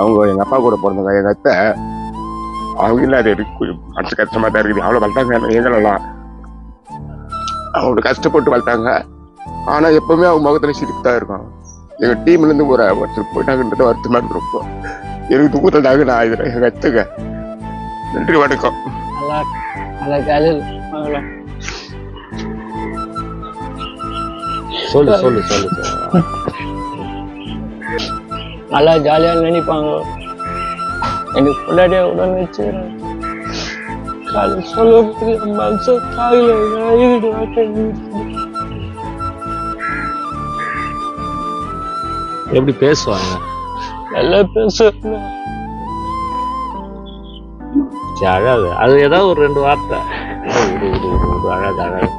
அவங்க எங்கள் அப்பா கூட பிறந்தவங்க எங்கள் அத்தை அவங்க இல்லாத மனசு கஷ்டமாக தான் இருக்குது. அவ்வளோ வளர்த்தாங்க. எங்களெல்லாம் அவங்க கஷ்டப்பட்டு வளர்த்தாங்க. ஆனால் எப்பவுமே அவங்க முகத்துல சிரிப்பு தான் இருக்கும். எங்கள் டீம்லேருந்து ஒரு ஒருத்தர் போயிட்டாங்கன்றது வருத்தமாக இருக்கு ரொம்ப எனக்கு தூக்கத்தாங்க நான் இதில் எங்கள் அத்தைங்க நன்றி வணக்கம். சொல்லு சொல்லு சொல்லு. நல்லா ஜாலியாக நினைப்பாங்க. எனக்கு பொண்டாட்டியா உடனே வச்சுக்கிறேன் காலை சொல்ல மனசு காலையில் இருட்டு வார்த்தை எப்படி பேசுவாங்க? நல்லா பேசுவாங்க. அழகு அது ஏதாவது ஒரு ரெண்டு வார்த்தை. அழகு அழகு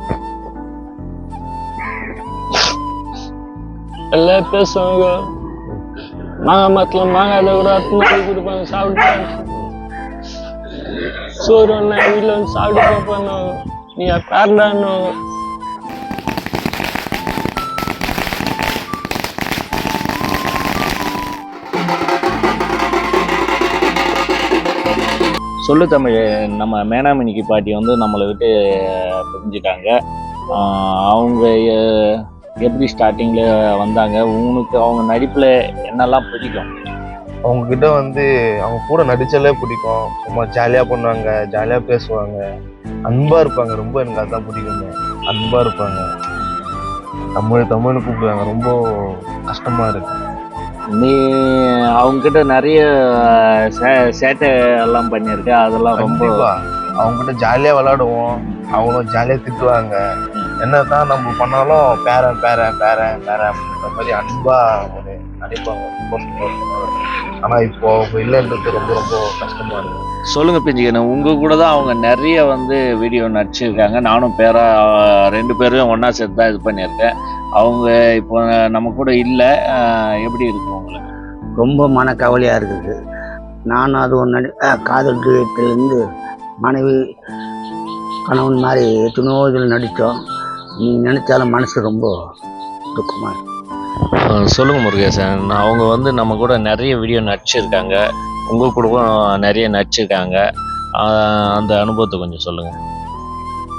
எல்லாம் பேசுவாங்க. மாங்காய் மரத்தில் மாங்காயில் ஒரு அத்தனை நாளைக்கு கொடுப்பாங்க சாப்பிட்டு சோறு ஒன்றா வீட்டில் வந்து சாப்பிட்டு பார்ப்பாங்க நீ பேரண்டான்னு சொல்லு தமிழ் நம்ம மேனாமினிக்கு பாட்டி வந்து நம்மளை விட்டு பிரிஞ்சுட்டாங்க. அவங்க எப்படி ஸ்டார்டிங்கில் வந்தாங்க உனக்கு அவங்க நடிப்பில் என்னெல்லாம் பிடிக்கும்? அவங்க கிட்ட வந்து அவங்க கூட நடிச்சாலே பிடிக்கும். சும்மா ஜாலியாக பண்ணுவாங்க ஜாலியாக பேசுவாங்க. அன்பா இருப்பாங்க ரொம்ப எனக்கு அதான் பிடிக்குமே. அன்பா இருப்பாங்க. தமிழ் தமிழ்னு கூப்பிடுவாங்க. ரொம்ப கஷ்டமா இருக்கு. நீ அவங்ககிட்ட நிறைய சே- சேட்டை எல்லாம் பண்ணியிருக்க. அதெல்லாம் ரொம்ப கண்டிப்பா. அவங்க கிட்ட ஜாலியாக விளாடுவோம். அவங்களும் ஜாலியாக திட்டுவாங்க. என்னதான் நம்ம பண்ணாலும் பேரன் பேரன் பேரன் பேரன் அப்படின்ற மாதிரி அன்பா ஒரு நடிப்பாங்க ரொம்ப சந்தோஷமா இருக்கும் ஆனா இப்போ அவங்க இல்லைன்றது ரொம்ப ரொம்ப கஷ்டமா இருக்கு. சொல்லுங்க பிஞ்சிக்கணும் உங்க கூட தான் அவங்க நிறைய வந்து வீடியோ நடிச்சிருக்காங்க. நானும் பேரா ரெண்டு பேரும் ஒண்ணா சேர்த்து தான் இது பண்ணியிருக்கேன். அவங்க இப்போ நம்ம கூட இல்லை. எப்படி இருக்கு உங்களுக்கு? ரொம்ப மன கவலையாக இருக்குது. நானும் அது ஒன்று காதல் துயத்திலேருந்து மனைவி கணவன் மாதிரி எத்தனையோ இதில் நடித்தோம். நினைச்சாலும் மனசு ரொம்ப துக்கமாக இருக்கு. அஹ் சொல்லுங்க முருகேசன். அவங்க வந்து நம்ம கூட நிறைய வீடியோ நடிச்சிருக்காங்க. உங்க கூடவும் நிறைய நடிச்சிருக்காங்க. அந்த அனுபவத்தை கொஞ்சம் சொல்லுங்க.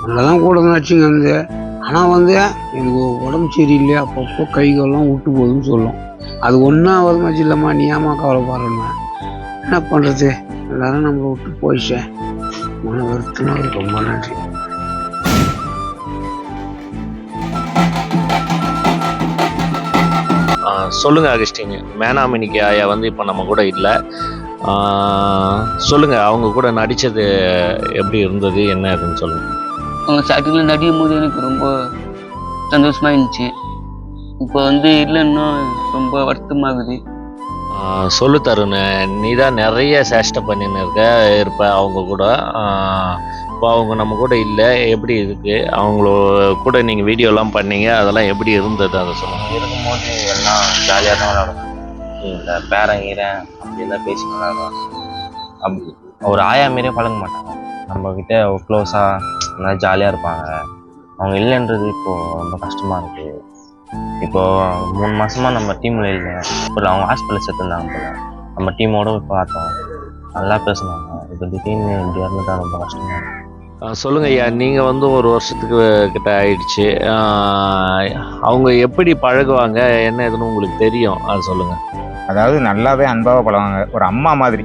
நல்லா தான் கூட நடிச்சுங்க வந்து ஆனால் வந்து எனக்கு உடம்பு சரியில்லை. அப்பப்போ கை கால்லாம் விட்டு போகுதுன்னு சொல்லும். அது ஒன்றா வருமாச்சு இல்லைம்மா நீ ஏமா கவலைப்படுறேன்னா என்ன பண்ணுறது எல்லாரும் நம்மளை விட்டு போயிடுச்சேன் மன வருத்தமாக. ரொம்ப நன்றி. சொல்லுங்க அகஸ்டின். மேனாமினிக்கு ஆயா வந்து இப்போ நம்ம கூட இல்லை. சொல்லுங்க அவங்க கூட நடிச்சது எப்படி இருந்தது என்ன இதுன்னு சொல்லுங்க. அவங்க ஸ்டார்டிங்கில் நடிக்கும் போது எனக்கு ரொம்ப சந்தோஷமா இருந்துச்சு. இப்போ வந்து இல்லைன்னா ரொம்ப வருத்தமாகுது. சொல்லு தருண் நீ தான் நிறைய சேஷ்டை பண்ணின்னு இருக்க இருப்ப அவங்க கூட. இப்போ அவங்க நம்ம கூட இல்லை எப்படி இருக்கு? அவங்களோ கூட நீங்கள் வீடியோலாம் பண்ணீங்க அதெல்லாம் எப்படி இருந்தது? அதை சொல்லுங்கள் இருக்கும்போது எல்லாம் ஜாலியாக தான் விளாடுவோம் இந்த பேரன் ஈரன் அப்படி எல்லாம் பேசி விளாடுவாங்க அப்படி ஒரு ஆயா மாரியே பழக மாட்டாங்க. நம்ம க்ளோஸாக நல்லா ஜாலியாக இருப்பாங்க. அவங்க இல்லைன்றது இப்போது ரொம்ப கஷ்டமாக இருக்குது இப்போது மூணு மாதமாக நம்ம டீமில் இல்லை அப்புறம் அவங்க ஹாஸ்பிட்டல் சேர்த்துருந்தாங்க போல. நம்ம டீமோட போய் பார்த்தோம். நல்லா பேசினாங்க. இப்போ திடீர்னு இப்படி இறந்துட்டா ரொம்ப கஷ்டமாக இருக்கும் சொல்லுங்க ஐயா. நீங்கள் வந்து ஒரு வருஷத்துக்கு கிட்ட ஆயிடுச்சு. அவங்க எப்படி பழகுவாங்க? என்ன ஏதுன்னு உங்களுக்கு தெரியும். அது சொல்லுங்க. அதாவது நல்லாவே அன்பாக பழகுவாங்க. ஒரு அம்மா மாதிரி.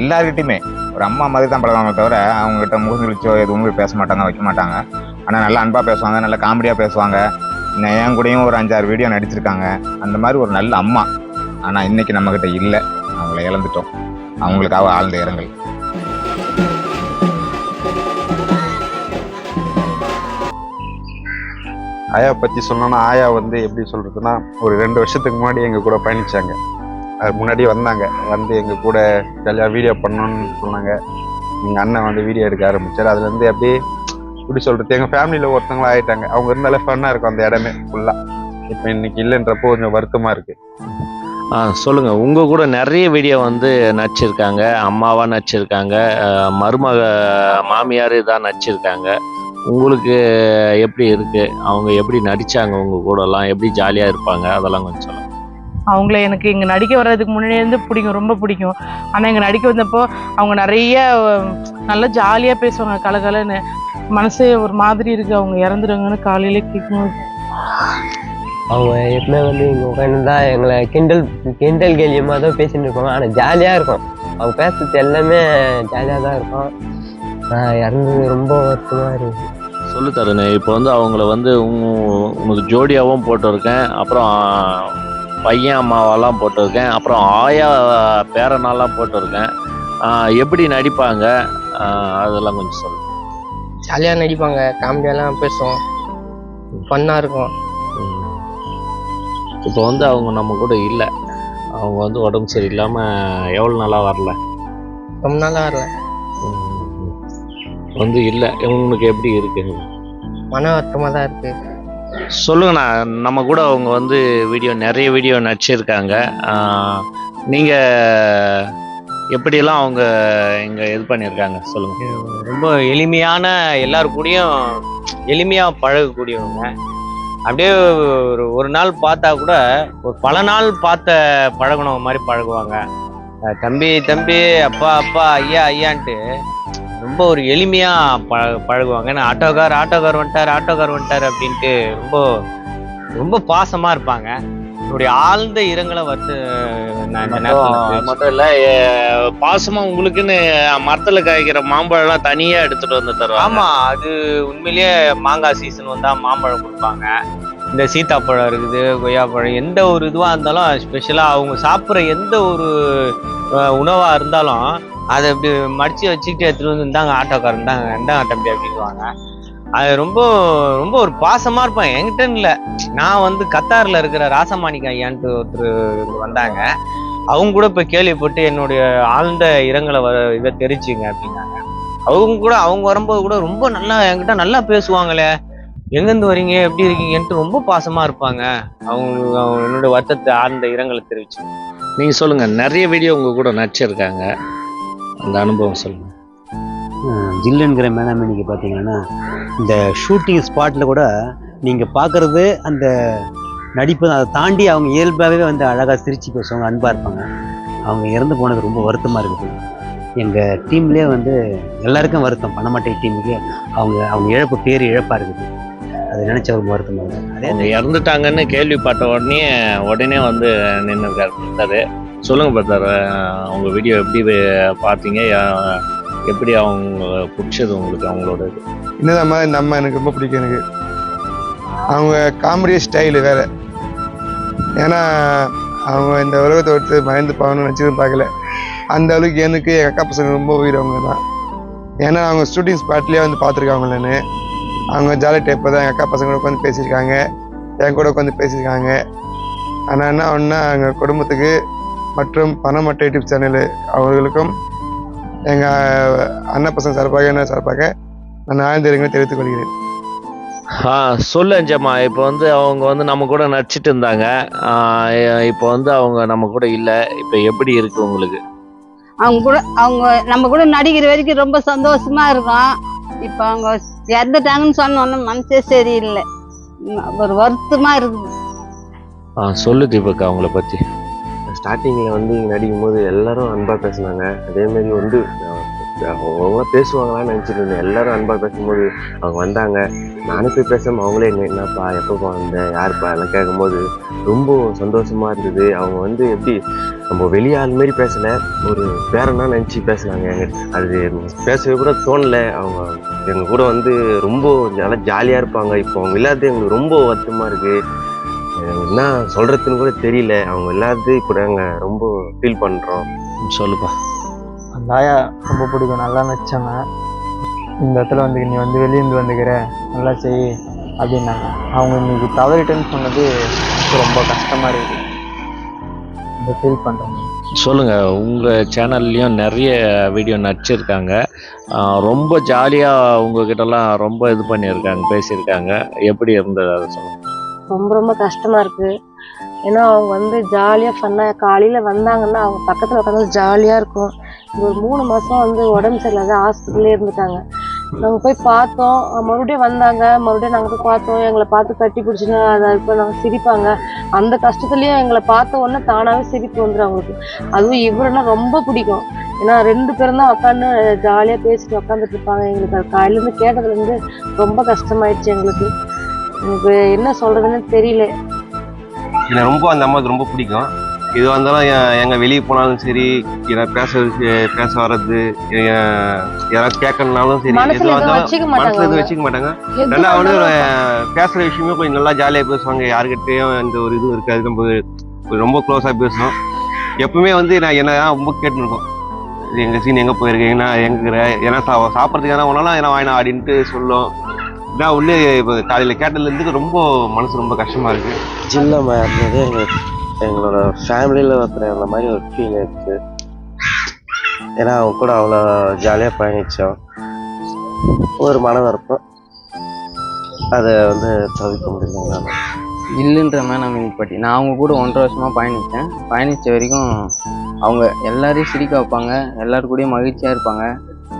எல்லாருக்கிட்டையுமே ஒரு அம்மா மாதிரி தான் பழகுவாங்க தவிர அவங்ககிட்ட முகந்தொழிச்சோ எதுவுமே பேச மாட்டாங்க வைக்க மாட்டாங்க. ஆனால் நல்லா அன்பாக பேசுவாங்க நல்லா காமெடியாக பேசுவாங்க. இன்னும் என் கூடயும் ஒரு அஞ்சாறு வீடியோ நடிச்சிருக்காங்க. அந்த மாதிரி ஒரு நல்ல அம்மா. ஆனால் இன்னைக்கு நம்மக்கிட்ட இல்லை. அவங்கள இழந்துட்டோம். அவங்களுக்காக ஆழ்ந்த இரங்கல். ஆயா பற்றி சொன்னோன்னா ஆயா வந்து எப்படி சொல்கிறதுனா ஒரு ரெண்டு வருஷத்துக்கு முன்னாடி எங்கள் கூட பயணிச்சாங்க. அது முன்னாடி வந்தாங்க. வந்து எங்கள் கூட ஜாலியாக வீடியோ பண்ணணும்னு சொன்னாங்க. எங்கள் அண்ணன் வந்து வீடியோ எடுக்க ஆரம்பித்தார் அதுலேருந்து அப்படியே எப்படி சொல்கிறது எங்கள் ஃபேமிலியில் ஒருத்தவங்களா ஆகிட்டாங்க அவங்க இருந்தாலே ஃபன்னாக இருக்கும் அந்த இடமே ஃபுல்லாக இப்போ இன்னைக்கு இல்லைன்றப்போ கொஞ்சம் வருத்தமாக இருக்குது ஆ சொல்லுங்கள் உங்கள் கூட நிறைய வீடியோ வந்து நடிச்சிருக்காங்க. அம்மாவாக நடிச்சிருக்காங்க. மருமக மாமியார் இதாக நடிச்சிருக்காங்க. உங்களுக்கு எப்படி இருக்கு? அவங்க எப்படி நடிச்சாங்க? உங்க கூட எல்லாம் எப்படி ஜாலியா இருப்பாங்க? அதெல்லாம் கொஞ்சம் சொல்லுங்க. அவங்கள எனக்கு இங்கே நடிக்க வர்றதுக்கு முன்னாடியே இருந்து பிடிக்கும் ரொம்ப பிடிக்கும். ஆனால் இங்கே நடிக்க வந்தப்போ அவங்க நிறைய நல்லா ஜாலியாக பேசுவாங்க கலகலன்னு. மனசே ஒரு மாதிரி இருக்குது அவங்க இறந்துடுவாங்கன்னு காலையிலே கேட்கும்போது. அவங்க எப்பவுமே வந்து இங்கே உட்காந்துருந்தா எங்களை கிண்டல் கிண்டல் கேலியமாக தான் பேசிட்டு இருப்பாங்க. ஆனால் ஜாலியாக இருக்கும். அவங்க பேசுறது எல்லாமே ஜாலியாக தான் இருக்கும். நான் இறந்தது ரொம்ப வருத்தமாக இருக்கு. சொல்லு தருண் இப்போ வந்து அவங்கள வந்து உங்க- உனக்கு ஜோடியாவும் போட்டிருக்கேன் அப்புறம் பையன் அம்மாவெல்லாம் போட்டிருக்கேன் அப்புறம் ஆயா பேரனாலாம் போட்டிருக்கேன். எப்படி நடிப்பாங்க? அதெல்லாம் கொஞ்சம் சொல்லு. ஜாலியாக நடிப்பாங்க காமெடியெல்லாம் பேசுவோம். ஃபன்னாக இருக்கும். இப்போ வந்து அவங்க நம்ம கூட இல்லை. அவங்க வந்து உடம்பு சரியில்லாமல் எவ்வளோ நாளாக வரல? ரொம்ப நாளாக வரல. வந்து இல்லை. உங்களுக்கு எப்படி இருக்கு? மன வருத்தமாக தான் இருக்குது சொல்லுங்கண்ணா. நம்ம கூட அவங்க வந்து வீடியோ நிறைய வீடியோ நடிச்சிருக்காங்க. ஆஹ் நீங்க எப்படியெல்லாம் அவங்க இங்க இது பண்ணியிருக்காங்க சொல்லுங்க. ரொம்ப எளிமையான எல்லாரு கூடயும் எளிமையாக பழகக்கூடியவங்க. அப்படியே ஒரு ஒரு நாள் பார்த்தா கூட ஒரு பல நாள் பார்த்த பழகுனவங்க மாதிரி பழகுவாங்க. தம்பி தம்பி அப்பா அப்பா ஐயா ஐயான்ட்டு ரொம்ப ஒரு எளிமையாக பழ பழகுவாங்க. ஏன்னா ஆட்டோக்கார் ஆட்டோக்கார் வந்துட்டார் ஆட்டோக்கார் வந்துட்டார் அப்படின்ட்டு ரொம்ப ரொம்ப பாசமாக இருப்பாங்க. என்னுடைய ஆழ்ந்த இரங்கலை வந்து மட்டும் இல்ல எ- பாசமா உங்களுக்குன்னு மரத்துல காய்க்கிற மாம்பழம்லாம் தனியா எடுத்துட்டு வந்து தருவாங்க. ஆமா அது உண்மையிலேயே மாங்காய் சீசன் வந்தா மாம்பழம் கொடுப்பாங்க. இந்த சீத்தாப்பழம் இருக்குது கொய்யாப்பழம் எந்த ஒரு இதுவா இருந்தாலும் ஸ்பெஷலா அவங்க சாப்பிட்ற எந்த ஒரு உணவாக இருந்தாலும் அதை இப்படி மடித்து வச்சுக்கிட்டு எடுத்துகிட்டு வந்து இந்தாங்க ஆட்டோக்காரன் இந்தாங்க இந்தாங்க தம்பி அப்படின்வாங்க அது ரொம்ப ரொம்ப ஒரு பாசமாக இருப்பேன். என்கிட்ட இல்லை. நான் வந்து கத்தாரில் இருக்கிற ராசமாணிக்க ஐயான்ட்டு ஒருத்தர் வந்தாங்க. அவங்க கூட இப்போ கேள்விப்பட்டு என்னுடைய ஆழ்ந்த இரங்கலை வர இதை தெரிச்சுங்க அப்படின்னாங்க. அவங்க கூட அவங்க வரும்போது கூட ரொம்ப நல்லா என்கிட்ட நல்லா பேசுவாங்களே. எங்கேருந்து வரீங்க? எப்படி இருக்கீங்கன்ட்டு ரொம்ப பாசமாக இருப்பாங்க. அவங்க அவங்க என்னோட வருத்தத்தை ஆழ்ந்த இரங்கலை தெரிவிச்சு நீங்கள் சொல்லுங்கள் நிறைய வீடியோ உங்கள் கூட நடிச்சிருக்காங்க. அந்த அனுபவம் சொல்லுங்கள் ஜில்லுங்கிற மேனாமணிக்கு பார்த்தீங்கன்னா இந்த ஷூட்டிங் ஸ்பாட்டில் கூட நீங்கள் பார்க்குறது அந்த நடிப்பு அதை தாண்டி அவங்க இயல்பாகவே வந்து அழகாக சிரித்து பேசுவாங்க அன்பாக இருப்பாங்க. அவங்க இறந்து போனது ரொம்ப வருத்தமாக இருக்குது. எங்கள் டீம்லேயே வந்து எல்லாருக்கும் வருத்தம் பணமாட்டை டீமுக்கு அவங்க அவங்க இழப்பு பேர் இழப்பாக இருக்குது. அதை நினச்ச ஒரு வருத்தமாக இருக்குது அதே அவங்க இறந்துட்டாங்கன்னு கேள்விப்பட்ட உடனே உடனே வந்து நின்று இருக்காரு சொல்லுங்க பிரதர் அவங்க வீடியோ எப்படி பார்த்தீங்க? எப்படி அவங்க பிடிச்சது உங்களுக்கு அவங்களோட இது? இந்த மாதிரி இந்த அம்மா எனக்கு ரொம்ப பிடிக்கும் எனக்கு. அவங்க காமெடி ஸ்டைலு வேற. ஏன்னா அவங்க இந்த உலகத்தை விட்டு மறைந்து போகணும்னு நினச்சியும் பார்க்கல. அந்த அளவுக்கு எனக்கு எங்கள் அக்கா பசங்க ரொம்ப உயிர் அவங்க தான் ஏன்னா அவங்க ஷூட்டிங் ஸ்பாட்லேயே வந்து பார்த்துருக்காங்க நான். அவங்க ஜாலி டைப்பை தான். எங்கள் அக்கா பசங்க கூட உட்காந்து பேசியிருக்காங்க. என் கூட உட்காந்து பேசியிருக்காங்க. ஆனால் என்ன ஒன்றா எங்கள் குடும்பத்துக்கு மற்றும் பணமட்டை யூடியூப் சேனல் அவர்களுக்கும் எங்கள் அண்ணன் பசங்க சார்பாக என்ன சார்பாக நான் ஆழ்ந்த தெரிவித்துக் கொள்கிறேன். ஆ சொல்லு அஞ்சம்மா. இப்போ வந்து அவங்க வந்து நம்ம கூட நடிச்சிட்டு இருந்தாங்க. இப்போ வந்து அவங்க நம்ம கூட இல்லை. இப்போ எப்படி இருக்கு உங்களுக்கு? அவங்க கூட அவங்க நம்ம கூட நடிக்கிற வரைக்கும் ரொம்ப சந்தோஷமா இருக்கும் இப்போ அவங்க இறந்துட்டாங்கன்னு சொன்னோன்னே மனசே சரியில்லை. ஒரு வருத்தமா இருக்குது ஆ சொல்லு தீபக் அவங்கள பற்றி ஸ்டார்டிங்கில் வந்து இங்கே நடிக்கும் போது எல்லாரும் அன்பாக பேசினாங்க. அதே மாதிரி வந்து அவங்க பேசுவாங்களான்னு நினச்சிட்டு இருந்தேன். எல்லாரும் அன்பாக பேசும்போது அவங்க வந்தாங்க. நானே போய் பேசாமல் அவங்களே என்ன என்னப்பா எப்போப்பா வந்த யாருப்பா எல்லாம் கேட்கும்போது ரொம்ப சந்தோஷமா இருந்தது. அவங்க வந்து எப்படி நம்ம வெளியாள் மாரி பேசல. ஒரு பேரனா நினச்சி பேசினாங்க எங்க அது பேசவே கூட தோணல. அவங்க எங்கள் கூட வந்து ரொம்ப நல்லா ஜாலியாக இருப்பாங்க. இப்போ அவங்க இல்லாதது எங்களுக்கு ரொம்ப வருத்தமாக இருக்குது என்ன சொல்றதுன்னு கூட தெரியல. அவங்க இல்லாதது இப்போ நாங்கள் ரொம்ப ஃபீல் பண்ணுறோம் சொல்லுப்பா. அந்த ஆயா ரொம்ப பிடிக்கும். நல்லா நடிச்சாங்க இந்த இடத்துல வந்து நீ வந்து வெளியேந்து வந்துக்கிற. நல்லா செய். அப்படின்னாங்க. அவங்க இன்னைக்கு தவறிட்டேன்னு சொன்னது எனக்கு ரொம்ப கஷ்டமா இருக்குது இந்த ஃபீல் பண்ணுறேன் சொல்லுங்க உங்க சேனல்லையும் நிறைய வீடியோ நடிச்சிருக்காங்க. ரொம்ப ஜாலியா உங்ககிட்டலாம் ரொம்ப இது பண்ணியிருக்காங்க பேசியிருக்காங்க. எப்படி இருந்தது அதை சொல்லுங்க. ரொம்ப ரொம்ப கஷ்டமா இருக்கு. ஏன்னா அவங்க வந்து ஜாலியா ஃபன்னா காலையில வந்தாங்கன்னா அவங்க பக்கத்துல உட்காந்து ஜாலியா இருக்கும். இந்த ஒரு மூணு மாசம் வந்து உடம்பு சரியில்லாத ஹாஸ்பிட்டல்லே இருந்துட்டாங்க. நாங்கள் போய் பார்த்தோம். மறுபடியும் வந்தாங்க. மறுபடியும் நாங்கள் போய் பார்த்தோம். எங்களை பார்த்து கட்டி பிடிச்சின்னு அதை இப்போ நாங்கள் சிரிப்பாங்க. அந்த கஷ்டத்துலேயும் எங்களை பார்த்த உடனே தானாகவே சிரிப்பு வந்துடும் அவங்களுக்கு. அதுவும் இவருன்னா ரொம்ப பிடிக்கும். ஏன்னா ரெண்டு பேரும் தான் உட்காந்து ஜாலியாக பேசிட்டு உட்காந்துட்டு இருப்பாங்க. எங்களுக்கு அது காலையிலேருந்து கேட்டதுலேருந்து ரொம்ப கஷ்டமாயிடுச்சு எங்களுக்கு. எனக்கு என்ன சொல்கிறதுன்னு தெரியல. எனக்கு ரொம்ப அந்த அம்மாவுக்கு ரொம்ப பிடிக்கும். இது வந்தாலும் எங்க வெளியே போனாலும் சரி என்ன பேச பேச வர்றது யாராவது கேட்கணுனாலும் சரி இருந்தாலும் மாட்டாங்க மனசுல எதுவும். வச்சுக்க மாட்டாங்க. ரெண்டாவது இருந்தாலும் பேசுற விஷயமே கொஞ்சம் நல்லா ஜாலியாக பேசுவாங்க. யாருக்கிட்டையும் இந்த ஒரு இது இருக்காது. நம்ம ரொம்ப க்ளோஸாக பேசணும் எப்பவுமே வந்து நான் என்ன ரொம்ப கேட்டுருக்கோம் எங்க சீன் எங்க போயிருக்கீங்க நான் எங்க ஏன்னா சா சாப்பிட்றதுக்கு எதனா ஒன்றாலும் என்ன வாங்கினா அப்படின்ட்டு சொல்லும். இதான் உள்ளே இப்போ காலையில் கேட்டதுலேருந்து ரொம்ப மனசு ரொம்ப கஷ்டமா இருக்கு. ஜில்லம்மா இருந்தது எங்களுக்கு எங்களோட ஃபேமிலியில் ஒருத்தர் அந்த மாதிரி ஒரு ஃபீல் இருக்குது ஏன்னா அவங்க கூட அவ்வளோ ஜாலியாக பயணித்தோம் ஒரு மனம் இருக்கும் அதை வந்து தவிர்க்க முடியலைங்களால இல்லைன்ற மாதிரி நான் மீன் பட்டி நான் அவங்க கூட ஒன்றரை வருஷமாக பயணித்தேன். பயணித்த வரைக்கும் அவங்க எல்லாரையும் சிரிக்க வைப்பாங்க. எல்லாரு கூடயும் மகிழ்ச்சியாக இருப்பாங்க.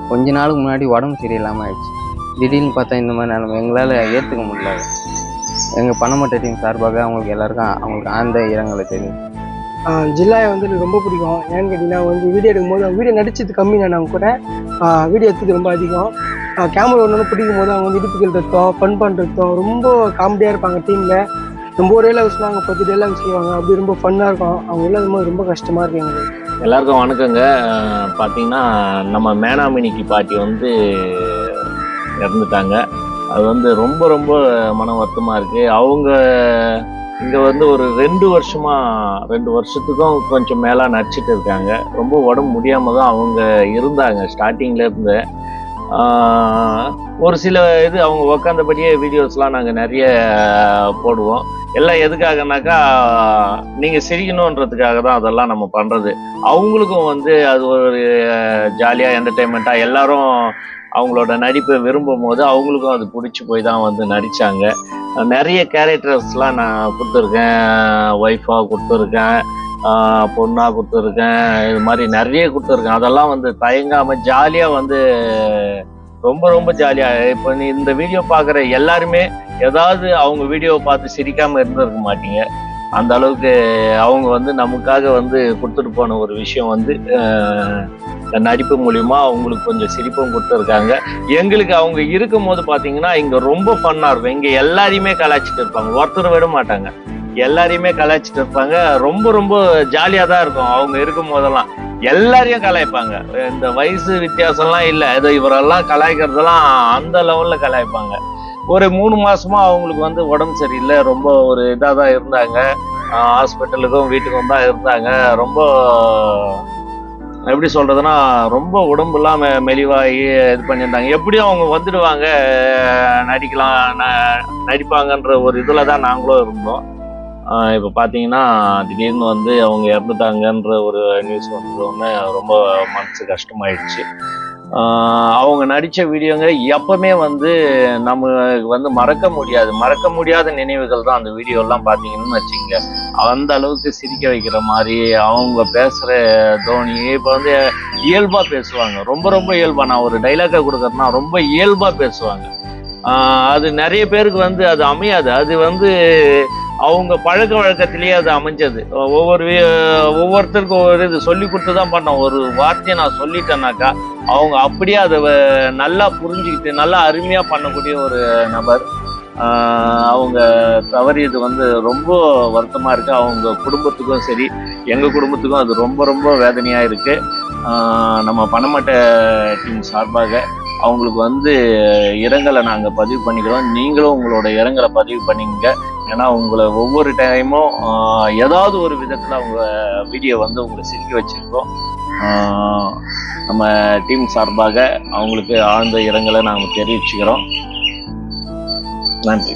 கொஞ்ச நாளுக்கு முன்னாடி உடம்பு சரியில்லாமல் ஆயிடுச்சு. திடீர்னு பார்த்தா இந்த மாதிரி நிலைமை. எங்களால் ஏற்றுக்க முடியல. எங்கள் பணமட்ட டீம் சார்பாக அவங்களுக்கு எல்லாருக்கும் அவங்களுக்கு ஆழ்ந்த இரங்கலை தெரியும் ஜில்லாயை வந்து எனக்கு ரொம்ப பிடிக்கும். ஏன்னு கேட்டிங்கன்னா வந்து வீடியோ எடுக்கும்போது அவங்க வீடியோ நடிச்சது கம்மி நான் அவங்க கூட. வீடியோ எடுத்தது ரொம்ப அதிகம். கேமரா ஒன்று பிடிக்கும் போது அவங்க வந்து இடுப்புகள் ரத்தம் ஃபன் பண்ணுறதும் ரொம்ப காமெடியாக இருப்பாங்க டீமில் ரொம்ப ஒரே லெவல் சொன்னாங்க பத்து டைலாக் சொல்லுவாங்க. அப்படி ரொம்ப ஃபன்னாக இருக்கும். அவங்க இல்லாத போது ரொம்ப கஷ்டமாக இருக்கு எங்களுக்கு. எல்லாருக்கும் வணக்கங்க. பார்த்தீங்கன்னா நம்ம மேனாமினிக்கு பாட்டி வந்து இறந்துட்டாங்க. அது வந்து ரொம்ப ரொம்ப மன வருத்தமாக இருக்குது அவங்க இங்கே வந்து ஒரு ரெண்டு வருஷமா ரெண்டு வருஷத்துக்கும் கொஞ்சம் மேலே நடிச்சிட்டு இருக்காங்க. ரொம்ப உடம்பு முடியாமல் தான் அவங்க இருந்தாங்க ஸ்டார்டிங்ல இருந்து. ஒரு சில இது அவங்க உக்காந்தபடியே வீடியோஸ்லாம் நாங்கள் நிறைய போடுவோம். எல்லாம் எதுக்காகனாக்கா நீங்கள் சிரிக்கணுன்றதுக்காக தான் அதெல்லாம் நம்ம பண்ணுறது அவங்களுக்கும் வந்து அது ஒரு ஜாலியாக என்டர்டெயின்மெண்ட்டாக எல்லாரும் அவங்களோட நடிப்பை விரும்பும் போது அவங்களுக்கும் அது பிடிச்சி போய் தான் வந்து நடித்தாங்க நிறைய கேரக்டர்ஸ்லாம் நான் கொடுத்துருக்கேன். ஒய்ஃபாக கொடுத்துருக்கேன். பொண்ணாக கொடுத்துருக்கேன். இது மாதிரி நிறைய கொடுத்துருக்கேன். அதெல்லாம் வந்து தயங்காமல் ஜாலியாக வந்து ரொம்ப ரொம்ப ஜாலியாக இப்போ நீ இந்த வீடியோ பார்க்குற எல்லாருமே ஏதாவது அவங்க வீடியோவை பார்த்து சிரிக்காமல் இருந்திருக்க மாட்டீங்க. அந்த அளவுக்கு அவங்க வந்து நமக்காக வந்து கொடுத்துட்டு போன ஒரு விஷயம் வந்து நடிப்பு மூலியமா அவங்களுக்கு கொஞ்சம் சிரிப்பும் கொடுத்துருக்காங்க. எங்களுக்கு அவங்க இருக்கும் போது பார்த்தீங்கன்னா இங்கே ரொம்ப ஃபன்னாக இருக்கும். இங்கே எல்லாரையுமே கலாய்ச்சிட்டு இருப்பாங்க. ஒருத்தர் விட மாட்டாங்க. எல்லாரையுமே கலாய்ச்சிட்டு இருப்பாங்க. ரொம்ப ரொம்ப ஜாலியாக தான் இருக்கும் அவங்க இருக்கும் போதெல்லாம் எல்லாரையும் கலாய்ப்பாங்க. இந்த வயசு வித்தியாசம்லாம் இல்லை. ஏதோ இவரெல்லாம் கலாய்க்கிறதெல்லாம் அந்த லெவலில் கலாய்ப்பாங்க. ஒரு மூணு மாசமா அவங்களுக்கு வந்து உடம்பு சரியில்லை. ரொம்ப ஒரு இதாக தான் இருந்தாங்க ஹாஸ்பிட்டலுக்கும் வீட்டுக்கும் தான் இருந்தாங்க. ரொம்ப எப்படி சொல்றதுன்னா ரொம்ப உடம்புலாம் மெலிவாகி இது பண்ணியிருந்தாங்க. எப்படியும் அவங்க வந்துடுவாங்க நடிக்கலாம் ந- நடிப்பாங்கன்ற ஒரு இதில் தான் நாங்களும் இருந்தோம். இப்போ பார்த்தீங்கன்னா திடீர்னு வந்து அவங்க இறந்துட்டாங்கன்ற ஒரு நியூஸ் வந்ததுன்னு ரொம்ப மனசு கஷ்டமாயிடுச்சு. அவங்க நடித்த வீடியோங்க எப்பவுமே வந்து நம்ம வந்து மறக்க முடியாது. மறக்க முடியாத நினைவுகள் தான் அந்த வீடியோலாம் பார்த்தீங்கன்னு வச்சுங்க அந்த அளவுக்கு சிரிக்க வைக்கிற மாதிரி அவங்க பேசுகிற தோனி இப்போ வந்து இயல்பாக பேசுவாங்க. ரொம்ப ரொம்ப இயல்பாக நான் ஒரு டைலாக்கை கொடுக்குறேன்னா ரொம்ப இயல்பாக பேசுவாங்க. அது நிறைய பேருக்கு வந்து அது அமையாது. அது வந்து அவங்க பழக்க வழக்கத்திலேயே அது அமைஞ்சது. ஒவ்வொரு ஒவ்வொருத்தருக்கும் ஒவ்வொரு இது சொல்லி கொடுத்து தான் பண்ணோம். ஒரு வார்த்தையை நான் சொல்லிட்டேனாக்கா அவங்க அப்படியே அதை வ- நல்லா புரிஞ்சுக்கிட்டு நல்லா அருமையாக பண்ணக்கூடிய ஒரு நபர். அவங்க தவறியது வந்து ரொம்ப வருத்தமாக இருக்குது அவங்க குடும்பத்துக்கும் சரி எங்கள் குடும்பத்துக்கும் அது ரொம்ப ரொம்ப வேதனையாக இருக்குது நம்ம பணமட்ட டீம் சார்பாக அவங்களுக்கு வந்து இரங்கலை நாங்கள் பதிவு பண்ணிக்கிறோம். நீங்களும் உங்களோட இரங்கலை பதிவு பண்ணிங்க ஏன்னா உங்களை ஒவ்வொரு டைமும் ஏதாவது ஒரு விதத்தில் அவங்க வீடியோ வந்து உங்களை சிரிக்க வச்சுருக்கோம். நம்ம டீம் சார்பாக அவங்களுக்கு ஆழ்ந்த இரங்கலை நாங்கள் தெரிவிச்சுக்கிறோம். நன்றி.